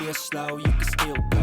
Feel slow, you can still go.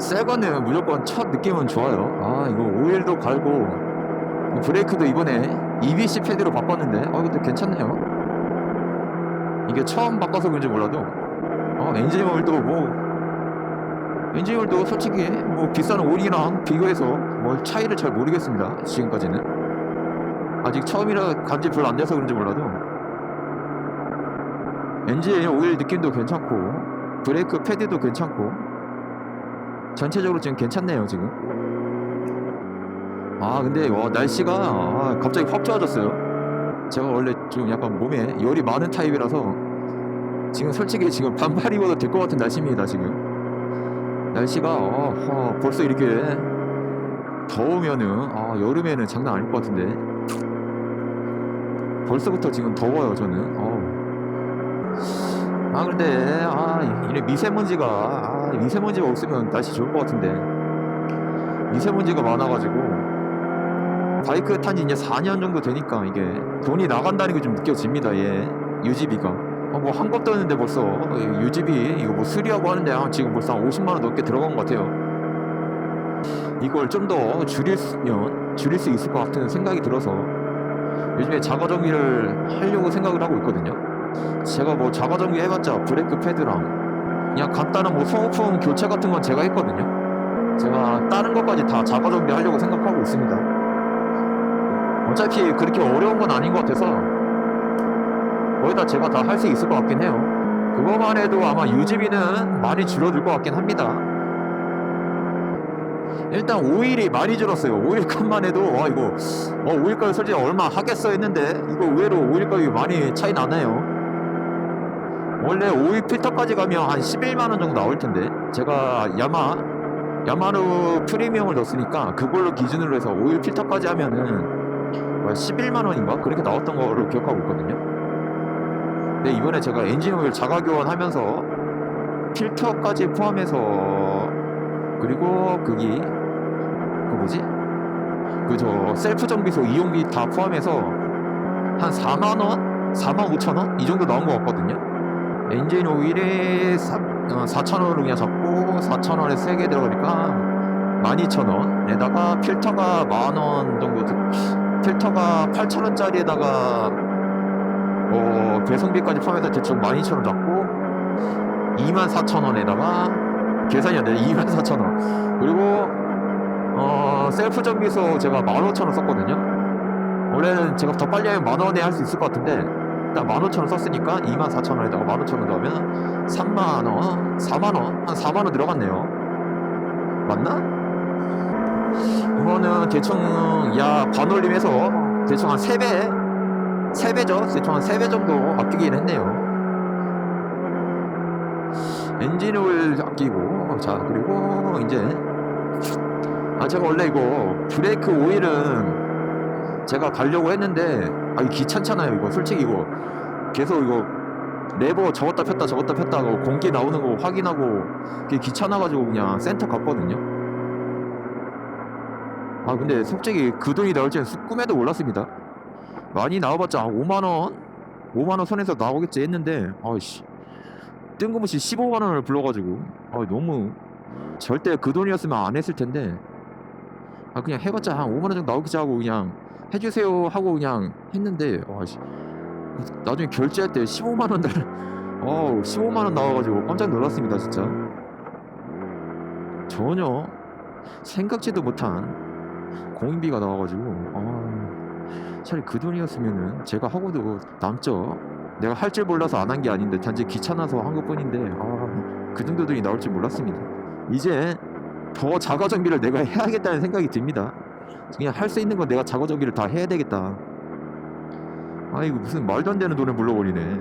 새 거는 무조건 첫 느낌은 좋아요. 아 이거 오일도 갈고 이 브레이크도 이번에 EBC 패드로 바꿨는데 어 이것도 괜찮네요. 이게 처음 바꿔서 그런지 몰라도 어 엔진 오일도 뭐 엔진 오일도 솔직히 뭐 비싼 오일이랑 비교해서 뭐 차이를 잘 모르겠습니다 지금까지는. 아직 처음이라 간지 별로 안 돼서 그런지 몰라도. 엔진 오일 느낌도 괜찮고 브레이크 패드도 괜찮고 전체적으로 지금 괜찮네요 지금. 아 근데 와 날씨가 아, 갑자기 확 좋아졌어요. 제가 원래 좀 약간 몸에 열이 많은 타입이라서 지금 솔직히 지금 반팔 입어도 될 것 같은 날씨입니다 지금. 날씨가 어, 어, 벌써 이렇게 더우면은 아 여름에는 장난 아닐 것 같은데. 벌써부터 지금 더워요 저는. 어우. 아 근데 아 이래 미세먼지가 아, 미세먼지가 없으면 날씨 좋을 것 같은데. 미세먼지가 많아가지고. 바이크 탄지 이제 4년 정도 되니까 이게 돈이 나간다는 게 좀 느껴집니다 얘 유지비가. 어, 뭐한 것도 없는데 벌써 어, 이 유지비 이거 뭐 수리하고 하는데 아, 지금 벌써 한 50만 원 넘게 들어간 것 같아요. 이걸 좀 더 줄이면 줄일 수 있을 것 같은 생각이 들어서 요즘에 자가 정비를 하려고 생각을 하고 있거든요 제가 뭐 자가 정비 해봤자 브레이크 패드랑 그냥 간단한 뭐 소모품 교체 같은 건 제가 했거든요. 제가 다른 것까지 다 자가 정비 하려고 생각하고 있습니다. 어차피 그렇게 어려운 건 아닌 것 같아서 거의 다 제가 다 할 수 있을 것 같긴 해요. 그거만 해도 아마 유지비는 많이 줄어들 것 같긴 합니다. 일단 오일이 많이 줄었어요. 오일 값만 해도 와 이거 어 오일 값이 솔직히 얼마 하겠어 했는데 이거 의외로 오일 값이 많이 차이 나네요. 원래 오일 필터까지 가면 한 11만 원 정도 나올 텐데 제가 야마 야마루 프리미엄을 넣었으니까 그걸로 기준으로 해서 오일 필터까지 하면은 뭐야, 11만 원인가 그렇게 나왔던 거로 기억하고 있거든요. 근데 이번에 제가 엔진 오일 자가 교환하면서 필터까지 포함해서 그리고 그기 그 뭐지 그 저 셀프 정비소 이용비 다 포함해서 한 4만 원, 4만 5천 원 이 정도 나온 것 같거든요. 엔진 오일에 4천 원으로 그냥 잡고 4천 원에 세개 들어가니까 12,000원에다가 필터가 만원 정도 드- 필터가 8,000원짜리에다가 어, 배송비까지 포함해서 대충 12,000원 잡고 24,000원에다가 계산이 안 돼. 24,000원. 그리고 어, 셀프 정비소 제가 15,000원 썼거든요. 원래는 제가 더 빨리 하면 만 원에 할 수 있을 것 같은데 딱 15,000원 썼으니까 24,000원에다가 15,000원 넣으면 3만 원, 4만 원, 한 4만 원 들어갔네요. 맞나? 이거는 대충 야 반올림해서 대충 한 3배 3배죠 대충 한 3배 정도 아끼긴 했네요 엔진오일 아끼고 자 그리고 이제 아 제가 원래 이거 브레이크 오일은 제가 가려고 했는데 아 귀찮잖아요 이거. 솔직히 이거 계속 이거 레버 접었다 폈다 접었다 폈다 하고 공기 나오는 거 확인하고 그게 귀찮아가지고 그냥 센터 갔거든요. 아 근데 솔직히 그 돈이 나올 줄은 꿈에도 몰랐습니다. 많이 나와봤자 5만원? 5만원 선에서 나오겠지 했는데 아이씨. 뜬금없이 15만원을 불러가지고. 아 너무 절대 그 돈이었으면 안 했을 텐데. 아 그냥 해봤자 한 5만원 정도 나오겠지 하고 그냥 해주세요 하고 그냥 했는데 아이씨. 나중에 결제할 때 15만 원 달 어우 15만 원 나와가지고 깜짝 놀랐습니다 진짜. 전혀 생각지도 못한 공인비가 나와가지고 아 차라리 그 돈이었으면은 제가 하고도 남죠. 내가 할 줄 몰라서 안 한 게 아닌데 단지 귀찮아서 한 것뿐인데 아, 그 정도 돈이 나올 줄 몰랐습니다. 이제 더 자가 정비를 내가 해야겠다는 생각이 듭니다 그냥 할 수 있는 건 내가 정비를 다 해야 되겠다 아 이거 무슨 말도 안 되는 돈을 물러버리네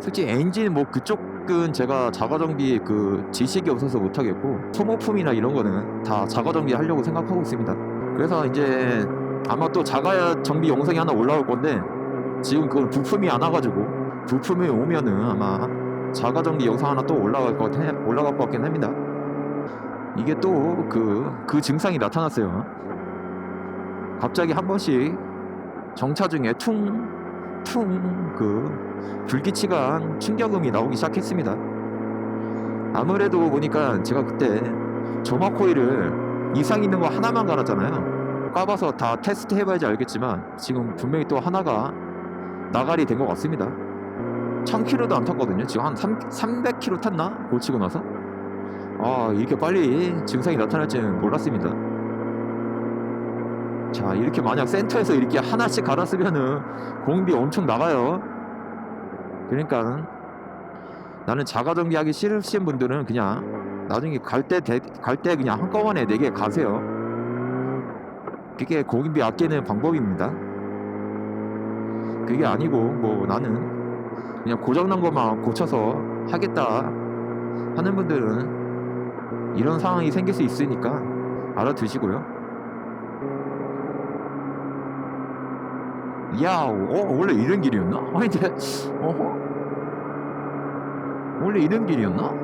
솔직히 엔진 뭐 그쪽은 제가 자가 정비 그 지식이 없어서 못 하겠고 소모품이나 이런 거는 다 자가 정비 하려고 생각하고 있습니다 그래서 이제 아마 또 자가 정비 영상이 하나 올라올 건데 지금 그건 부품이 안 와가지고 부품이 오면은 아마 자가 정비 영상 하나 또 올라갈 것 같, 올라갈 것 같긴 합니다. 이게 또 그그 증상이 나타났어요. 갑자기 한 번씩 정차 중에 퉁 퉁 그 불규칙한 충격음이 나오기 시작했습니다. 아무래도 보니까 제가 그때 점화 코일을 이상 있는 거 하나만 갈았잖아요. 까봐서 다 테스트 해봐야지 알겠지만 지금 분명히 또 하나가 나갈이 된 것 같습니다. 1000km도 안 탔거든요. 지금 한 3, 300km 탔나? 고치고 나서. 아, 이렇게 빨리 증상이 나타날 줄은 몰랐습니다. 자, 이렇게 만약 센터에서 이렇게 하나씩 갈았으면은 공비 엄청 나가요. 그러니까 나는 자가 정비 하기 싫으신 분들은 그냥 나중에 갈때갈때 그냥 한꺼번에 4개 가세요. 그게 공인비 아끼는 방법입니다. 그게 아니고 뭐 나는 그냥 고장난 것만 고쳐서 하겠다 하는 분들은 이런 상황이 생길 수 있으니까 알아두시고요. 야, 어 원래 이런 길이었나? 아니 근데 어허 원래 이런 길이었나?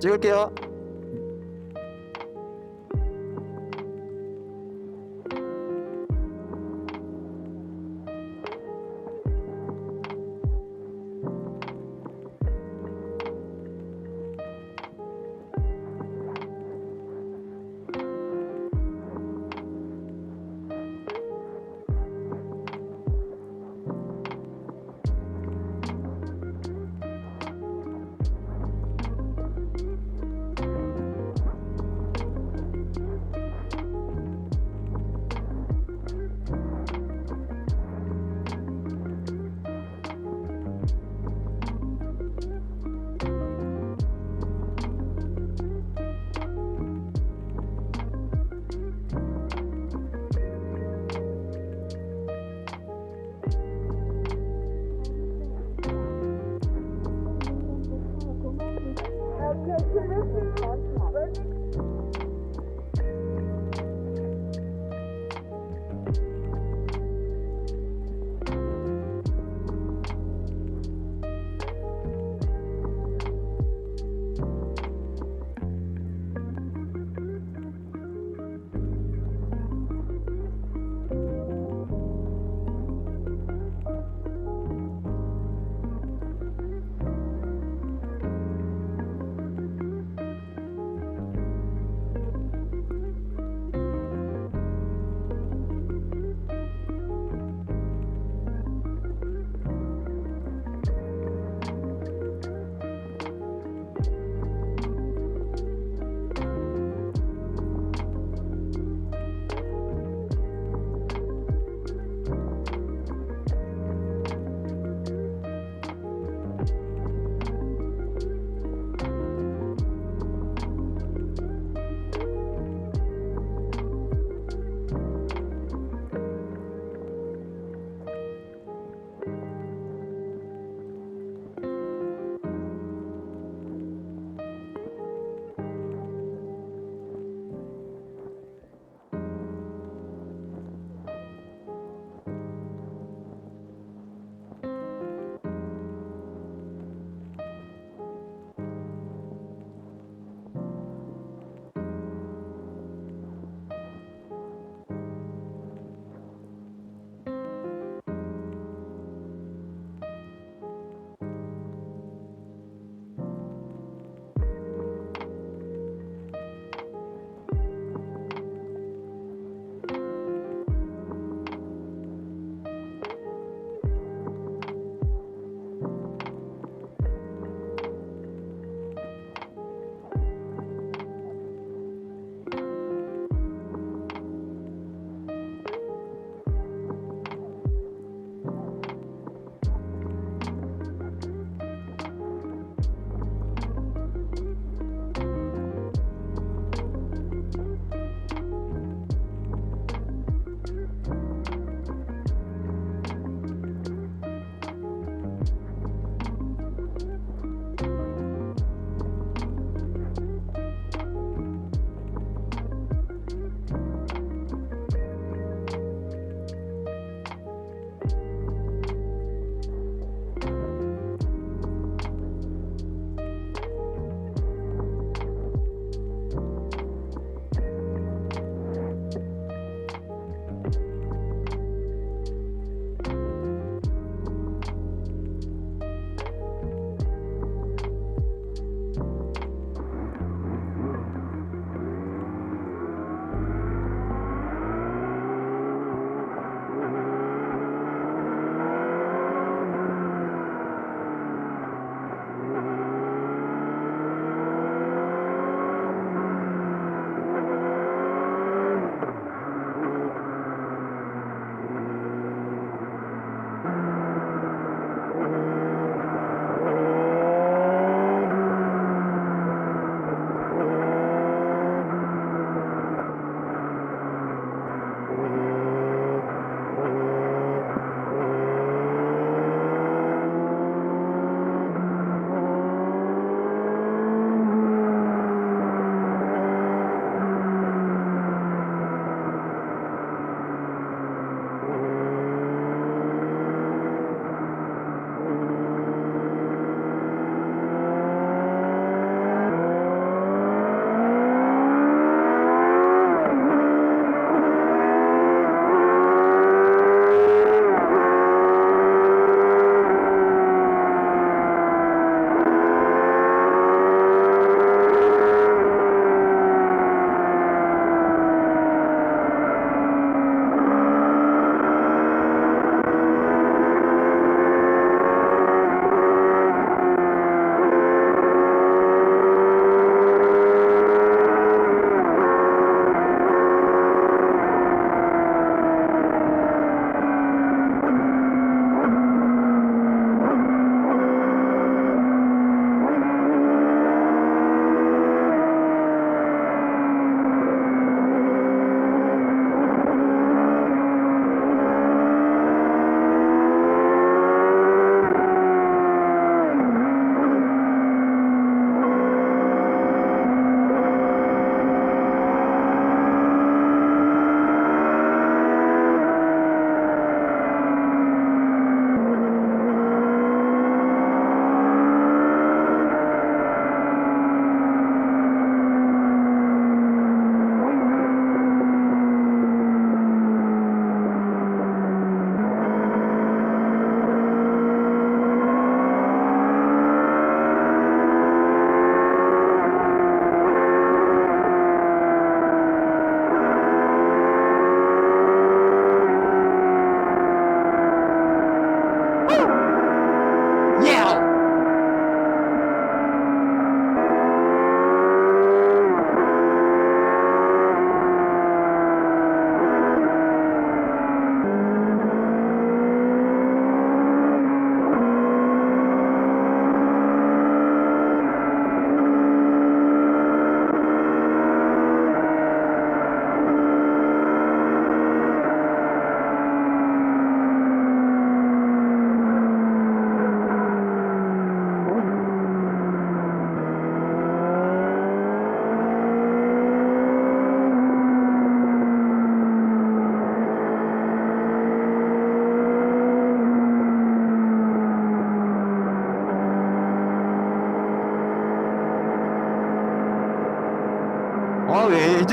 찍을게요.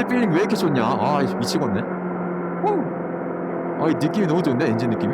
필링 왜 이렇게 좋냐? 아 미치겠네. 오. 아, 이 느낌이 너무 좋은데? 엔진 느낌이